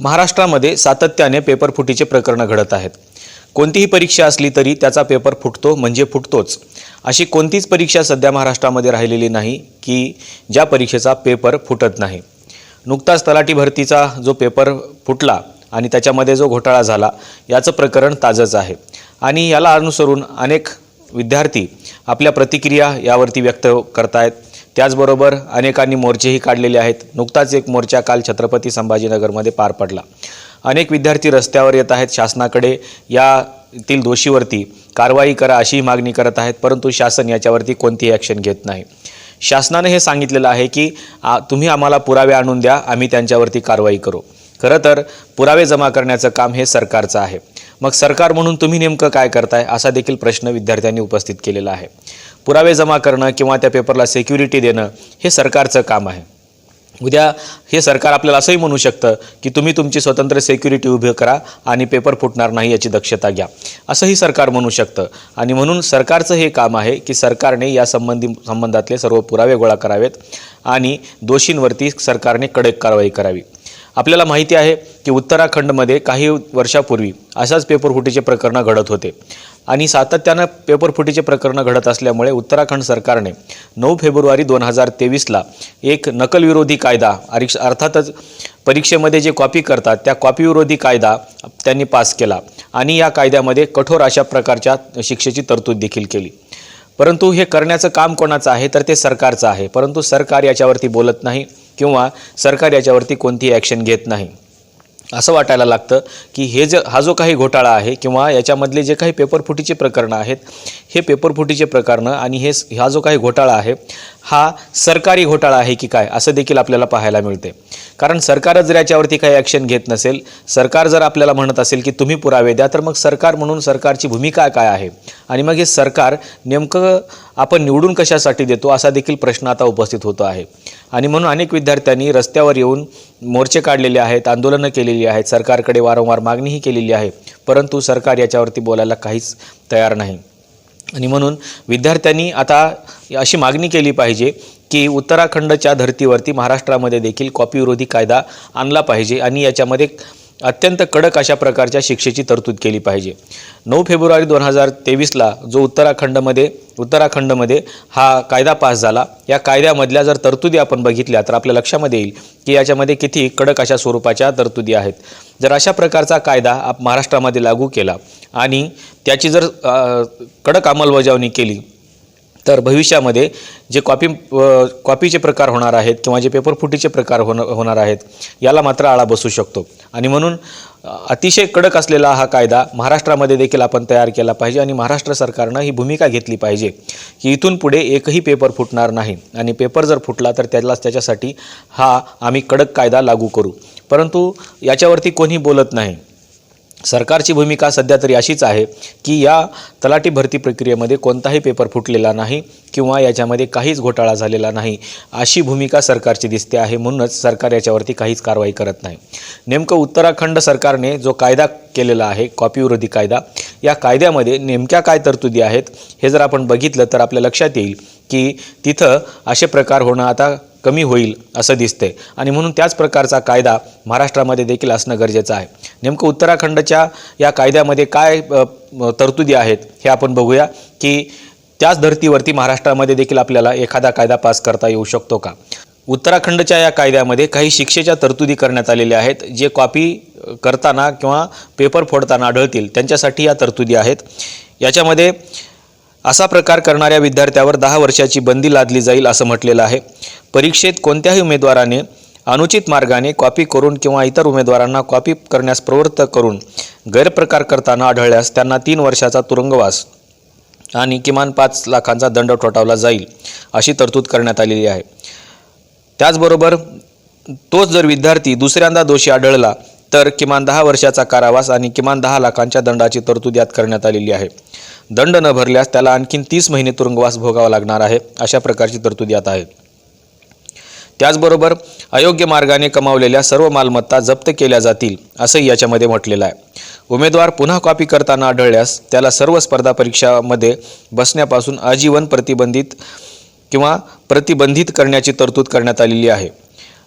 महाराष्ट्रामध्ये सातत्याने पेपर फुटीचे प्रकरणं घडत आहेत. कोणतीही परीक्षा असली तरी त्याचा पेपर फुटतो म्हणजे फुटतोच. अशी कोणतीच परीक्षा सध्या महाराष्ट्रामध्ये राहिलेली नाही की ज्या परीक्षेचा पेपर फुटत नाही. नुकताच तलाठी भरतीचा जो पेपर फुटला आणि त्याच्यामध्ये जो घोटाळा झाला याचं प्रकरण ताजंच आहे. आणि याला अनुसरून अनेक विद्यार्थी आपल्या प्रतिक्रिया यावरती व्यक्त करतायत. त्याचबरोबर अनेकांनी मोर्चेही काढलेले आहेत. नुकताच एक मोर्चा काल छत्रपती संभाजीनगरमध्ये पार पडला. अनेक विद्यार्थी रस्त्यावर येत आहेत. शासनाकडे यातील दोषीवरती कारवाई करा अशी मागणी करत आहेत परंतु शासन याच्यावरती कोणतीही ॲक्शन घेत नाही. शासनाने हे सांगितलेलं आहे की आ, तुम्ही आम्हाला पुरावे आणून द्या आम्ही त्यांच्यावरती कारवाई करू. खरं तर पुरावे जमा करण्याचं काम हे सरकारचं आहे. मग सरकार म्हणून तुम्ही नेमकं काय करताय असा देखील प्रश्न विद्यार्थ्यांनी उपस्थित केलेला आहे. पुरावे जमा करणं किंवा त्या पेपरला सेक्युरिटी देणं हे सरकारचं काम आहे. उद्या हे सरकार आपल्याला असंही म्हणू शकतं की तुम्ही तुमची स्वतंत्र सेक्युरिटी उभी करा आणि पेपर फुटणार नाही याची दक्षता घ्या. असंही सरकार म्हणू शकतं. आणि म्हणून सरकारचं हे काम आहे की सरकारने या संबंधी संबंधातले सर्व पुरावे गोळा करावेत आणि दोषींवरती सरकारने कडक कारवाई करावी. आपल्याला माहिती आहे की उत्तराखंडमध्ये काही वर्षापूर्वी अशाच पेपरफुटीचे प्रकरणं घडत होते. आणि सातत्यानं पेपरफुटीचे प्रकरणं घडत असल्यामुळे उत्तराखंड सरकारने नऊ फेब्रुवारी दोन हजार तेवीसला एक नकलविरोधी कायदा आरिक्ष अर्थातच परीक्षेमध्ये जे कॉपी करतात त्या कॉपीविरोधी कायदा त्यांनी पास केला आणि या कायद्यामध्ये कठोर अशा प्रकारच्या शिक्षेची तरतूद देखील केली. परंतु हे करण्याचं काम कोणाचं आहे? तर ते सरकारचं आहे. परंतु सरकार याच्यावरती बोलत नाही किंवा सरकार याच्यावरती कोणतीही ॲक्शन घेत नाही. असं वाटायला लागतं की हे जे हा जो काही घोटाळा आहे किंवा याच्यामधले जे काही पेपरफुटीचे प्रकरणं आहेत हे पेपरफुटीचे प्रकरणं आणि हे हा जो काही घोटाळा आहे हा सरकारी घोटाळा आहे की काय असं देखील आपल्याला पाहायला मिळते. कारण सरकारच जर याच्यावरती काही ॲक्शन घेत नसेल सरकार जर आपल्याला म्हणत असेल की तुम्ही पुरावे द्या तर मग सरकार म्हणून सरकारची भूमिका काय आहे? आणि मग हे सरकार नेमकं आपण निवडून कशासाठी देतो असा देखील प्रश्न आता उपस्थित होतो आहे. आणि म्हणून अनेक विद्यार्थ्यांनी रस्त्यावर येऊन मोर्चे काढलेले आहेत आंदोलनं केलेली आहेत सरकारकडे वारंवार मागणीही केलेली आहे परंतु सरकार याच्यावरती बोलायला काहीच तयार नाही. आणि म्हणून विद्यार्थ्यांनी आता अशी मागणी केली पाहिजे की उत्तराखंडच्या धर्तीवरती महाराष्ट्रामध्ये देखील कॉपीविरोधी कायदा आणला पाहिजे आणि याच्यामध्ये अत्यंत कडक अशा प्रकारच्या शिक्षेची तरतूद केली पाहिजे. नऊ फेब्रुवारी दोन हजार तेवीसला जो उत्तराखंडमध्ये उत्तराखंडमध्ये हा कायदा पास झाला या कायद्यामधल्या जर तरतुदी आपण बघितल्या तर आपल्या लक्षामध्ये येईल की याच्यामध्ये किती कडक अशा स्वरूपाच्या तरतुदी आहेत. जर अशा प्रकारचा कायदा आप महाराष्ट्रामध्ये लागू केला आणि त्याची जर कडक अंमलबजावणी केली तर भविष्यामध्ये जे कॉपी कॉपीचे प्रकार होणार आहेत किंवा जे पेपर फुटीचे प्रकार होण होणार आहेत याला मात्र आळा बसू शकतो. आणि म्हणून अतिशय कडक असलेला हा कायदा महाराष्ट्रामध्ये देखील आपण तयार केला पाहिजे आणि महाराष्ट्र सरकारनं ही भूमिका घेतली पाहिजे की इथून पुढे एकही पेपर फुटणार नाही. आणि पेपर जर फुटला तर त्याला त्याच्यासाठी हा आम्ही कडक कायदा लागू करू. परंतु याच्यावरती कोणी बोलत नाही. सरकारची भूमिका सध्या तरी अशीच आहे की या तलाठी भरती प्रक्रियेमध्ये कोणताही पेपर फुटलेला नाही किंवा याच्यामध्ये काहीच घोटाळा झालेला नाही अशी भूमिका सरकारची दिसते आहे. म्हणूनच सरकार याच्यावरती काहीच कारवाई करत नाही. नेमकं उत्तराखंड सरकारने जो कायदा केलेला आहे कॉपीविरोधी कायदा या कायद्यामध्ये नेमक्या काय तरतुदी आहेत हे जर आपण बघितलं तर आपल्या लक्षात येईल की तिथं असे प्रकार होणं आता कमी होईल असं दिसतंय. आणि म्हणून त्याच प्रकारचा कायदा महाराष्ट्रामध्ये देखील असणं गरजेचं आहे. नेमकं उत्तराखंडच्या या कायद्यामध्ये काय तरतुदी आहेत हे आपण बघूया की त्याच धर्तीवरती महाराष्ट्रामध्ये देखील आपल्याला एखादा कायदा पास करता येऊ शकतो का? उत्तराखंडच्या या कायद्यामध्ये काही शिक्षेच्या तरतुदी करण्यात आलेल्या आहेत जे कॉपी करताना किंवा पेपर फोडताना आढळतील. त्यांच्यासाठी या तरतुदी आहेत. याच्यामध्ये असा प्रकार करणाऱ्या विद्यार्थ्यावर दहा वर्षाची बंदी लादली जाईल असं म्हटलेलं आहे. परीक्षेत कोणत्याही उमेदवाराने अनुचित मार्गाने कॉपी करून किंवा इतर उमेदवारांना कॉपी करण्यास प्रवृत्त करून गैरप्रकार करताना आढळल्यास त्यांना तीन वर्षाचा तुरुंगवास आणि किमान पाच लाखांचा दंड ठोठावला जाईल अशी तरतूद करण्यात आलेली आहे. त्याचबरोबर तोच जर विद्यार्थी दुसऱ्यांदा दोषी आढळला तर किमान दहा वर्षाचा कारावास आणि किमान दहा लाखांच्या दंडाची तरतूद यात करण्यात आलेली आहे. दंड न भरल्यास त्याला आणखीन तीस महिने तुरुंगवास भोगावा लागणार आहे अशा प्रकारची तरतूद यात आहे. त्याचबरोबर अयोग्य मार्गाने कमावलेल्या सर्व मालमत्ता जप्त केल्या जातील असंही याच्यामध्ये म्हटलेलं आहे. उमेदवार पुन्हा कॉपी करताना आढळल्यास त्याला सर्व स्पर्धा परीक्षामध्ये बसण्यापासून आजीवन प्रतिबंधित किंवा प्रतिबंधित करण्याची तरतूद करण्यात आलेली आहे.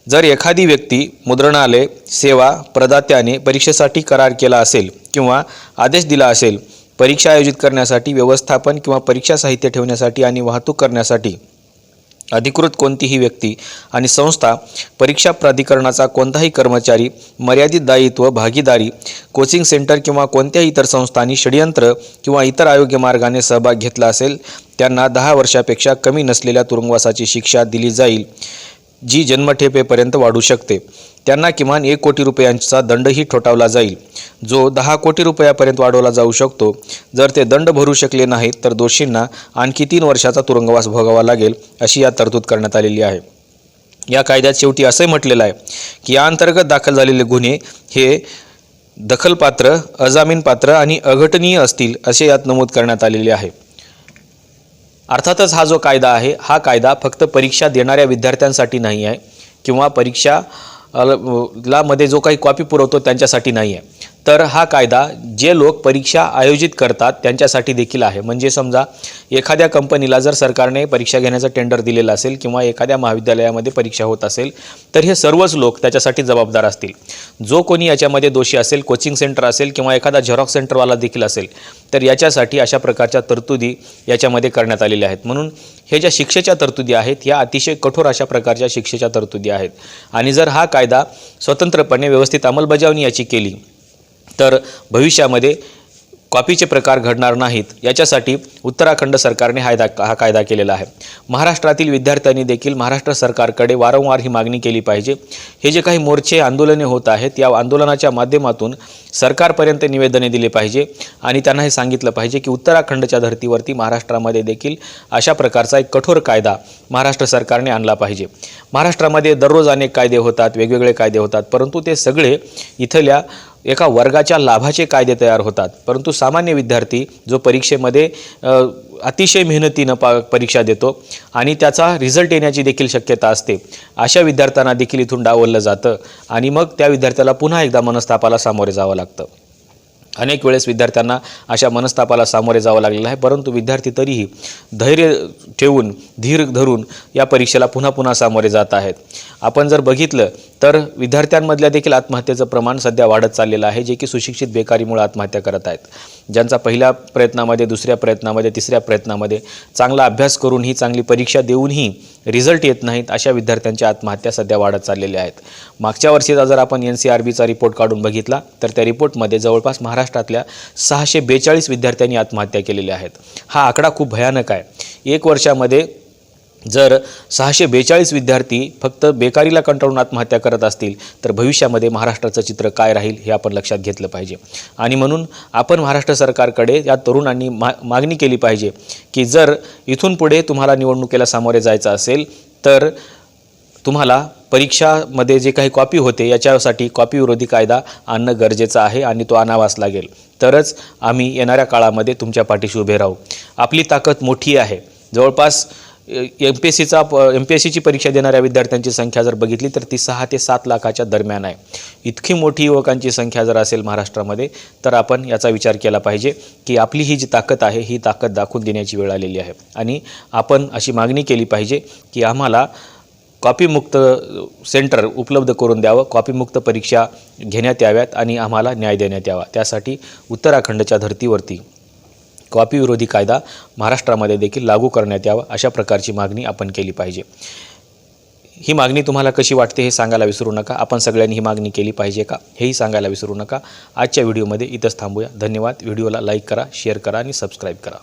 जर एखादी व्यक्ती मुद्रणालय सेवा प्रदात्याने परीक्षेसाठी करार केला असेल किंवा आदेश दिला असेल परीक्षा आयोजित करण्यासाठी व्यवस्थापन किंवा परीक्षा साहित्य ठेवण्यासाठी आणि वाहतूक करण्यासाठी अधिकृत कोणतीही व्यक्ती आणि संस्था परीक्षा प्राधिकरणाचा कोणताही कर्मचारी मर्यादित दायित्व भागीदारी कोचिंग सेंटर किंवा कोणत्याही इतर संस्थांनी षडयंत्र किंवा इतर अयोग्य मार्गाने सहभाग घेतला असेल त्यांना दहा वर्षापेक्षा कमी नसलेल्या तुरुंगवासाची शिक्षा दिली जाईल. जी जन्मठेपेपर्यंत वाढू शकते. त्यांना किमान एक कोटी रुपयांचा दंडही ठोठावला जाईल. जो दहा कोटी रुपयापर्यंत वाढवला जाऊ शकतो. जर ते दंड भरू शकले नाहीत तर दोषींना आणखी तीन वर्षाचा तुरुंगवास भोगावा लागेल अशी या तरतूद करण्यात आलेली आहे. या कायद्यात शेवटी असंही म्हटलेलं आहे की या अंतर्गत दाखल झालेले गुन्हे हे दखलपात्र अजामीनपात्र आणि अघटनीय असतील असे यात नमूद करण्यात आलेले आहे. अर्थातच हा जो कायदा आहे हा कायदा फक्त परीक्षा देणाऱ्या विद्यार्थ्यांसाठी नाही आहे किंवा परीक्षा ला मध्ये जो काही कॉपी पुरवतो त्यांच्यासाठी नाही आहे. तर हा कायदा जे लोक परीक्षा आयोजित करतात त्यांच्यासाठी देखील आहे. म्हणजे समजा एखाद्या कंपनीला जर सरकारने परीक्षा घेण्याचं टेंडर दिलेलं असेल किंवा एखाद्या महाविद्यालयामध्ये परीक्षा होत असेल तर हे सर्वच लोक त्याच्यासाठी जबाबदार असतील. जो कोणी याच्यामध्ये दोषी असेल कोचिंग सेंटर असेल किंवा एखादा झेरॉक्स सेंटरवाला देखील असेल तर याच्यासाठी अशा प्रकारच्या तरतुदी याच्यामध्ये करण्यात आलेल्या आहेत. म्हणून हे ज्या शिक्षेच्या तरतुदी आहेत या अतिशय कठोर अशा प्रकारच्या शिक्षेच्या तरतुदी आहेत. आणि जर हा कायदा स्वतंत्रपणे व्यवस्थित अंमलबजावणी याची केली तर भविष्यामध्ये कॉपीचे प्रकार घडणार नाहीत. याच्यासाठी उत्तराखंड सरकारने हायदा कायदा हा कायदा केलेला आहे. महाराष्ट्रातील विद्यार्थ्यांनी देखील महाराष्ट्र सरकारकडे वारंवार ही मागणी केली पाहिजे. हे जे काही मोर्चे आंदोलने होत आहेत या आंदोलनाच्या माध्यमातून सरकारपर्यंत निवेदने दिले पाहिजे आणि त्यांना हे सांगितलं पाहिजे की उत्तराखंडच्या धर्तीवरती महाराष्ट्रामध्ये देखील अशा प्रकारचा एक कठोर कायदा महाराष्ट्र सरकारने आणला पाहिजे. महाराष्ट्रामध्ये दररोज अनेक कायदे होतात वेगवेगळे कायदे होतात परंतु ते सगळे इथल्या एका वर्गाच्या लाभाचे कायदे तयार होतात. परंतु सामान्य विद्यार्थी जो परीक्षेमध्ये अतिशय मेहनतीनं पा परीक्षा देतो आणि त्याचा रिझल्ट येण्याची देखील शक्यता असते अशा विद्यार्थ्यांना देखील इथून डावललं जातं आणि मग त्या विद्यार्थ्याला पुन्हा एकदा मनस्तापाला सामोरे जावं लागतं. अनेक वेळेस विद्यार्थ्यांना अशा मनस्तापाला सामोरे जावं लागलेलं आहे परंतु विद्यार्थी तरीही धैर्य ठेवून धीर धरून या परीक्षेला पुन्हा पुन्हा सामोरे जात आहेत. आपण जर बघितलं तर विद्यार्थ्यांमधल्या देखील आत्महत्येचं प्रमाण सध्या वाढत चाललेलं आहे जे की सुशिक्षित बेकारीमुळे आत्महत्या करत आहेत. ज्यांचा पहिल्या प्रयत्नामध्ये दुसऱ्या प्रयत्नामध्ये तिसऱ्या प्रयत्नामध्ये चांगला अभ्यास करूनही चांगली परीक्षा देऊनही रिझल्ट येत नाहीत अशा विद्यार्थ्यांच्या आत्महत्या सध्या वाढत चाललेल्या आहेत. मागच्या वर्षीचा जर आपण एन सी आर बीचा रिपोर्ट काढून बघितला तर त्या रिपोर्टमध्ये जवळपास महाराष्ट्रातल्या सहाशे बेचाळीस विद्यार्थ्यांनी आत्महत्या केलेल्या आहेत. हा आकडा खूप भयानक आहे. एक वर्षामध्ये जर सहाशे बेचाळीस विद्यार्थी फक्त बेकारीला कंटाळून आत्महत्या करत असतील तर भविष्यामध्ये महाराष्ट्राचं चित्र काय राहील हे आपण लक्षात घेतलं पाहिजे. आणि म्हणून आपण महाराष्ट्र सरकारकडे या तरुणांनी मा मागणी केली पाहिजे की जर इथून पुढे तुम्हाला निवडणुकीला सामोरे जायचं असेल तर तुम्हाला परीक्षामध्ये जे काही कॉपी होते याच्यासाठी कॉपी विरोधी कायदा आणणं गरजेचं आहे आणि तो आणावाच लागेल. तरच आम्ही येणाऱ्या काळामध्ये तुमच्या पाठीशी उभे राहू. आपली ताकद मोठी आहे. जवळपास एम पी एस सीचा एम पी एस सीची परीक्षा देणाऱ्या विद्यार्थ्यांची संख्या जर बघितली तर ती सहा ते सात लाखाच्या दरम्यान आहे. इतकी मोठी युवकांची संख्या जर असेल महाराष्ट्रामध्ये तर आपण याचा विचार केला पाहिजे की आपली ही जी ताकद आहे ही ताकद दाखवून देण्याची वेळ आलेली आहे. आणि आपण अशी मागणी केली पाहिजे की आम्हाला कॉपीमुक्त सेंटर उपलब्ध करून द्यावं कॉपीमुक्त परीक्षा घेण्यात याव्यात आणि आम्हाला न्याय देण्यात यावा. त्यासाठी उत्तराखंडच्या धर्तीवरती कॉपी विरोधी कायदा महाराष्ट्रामध्ये देखील लागू करण्यात यावा अशा प्रकारची मागणी आपण केली पाहिजे. ही मागणी तुम्हाला कशी वाटते हे सांगायला विसरू नका. आपण सगळ्यांनी ही मागणी केली पाहिजे का? हेही सांगायला विसरू नका. आजच्या व्हिडिओमध्ये इथंच थांबूया. धन्यवाद. व्हिडिओला लाईक करा शेअर करा आणि सबस्क्राईब करा.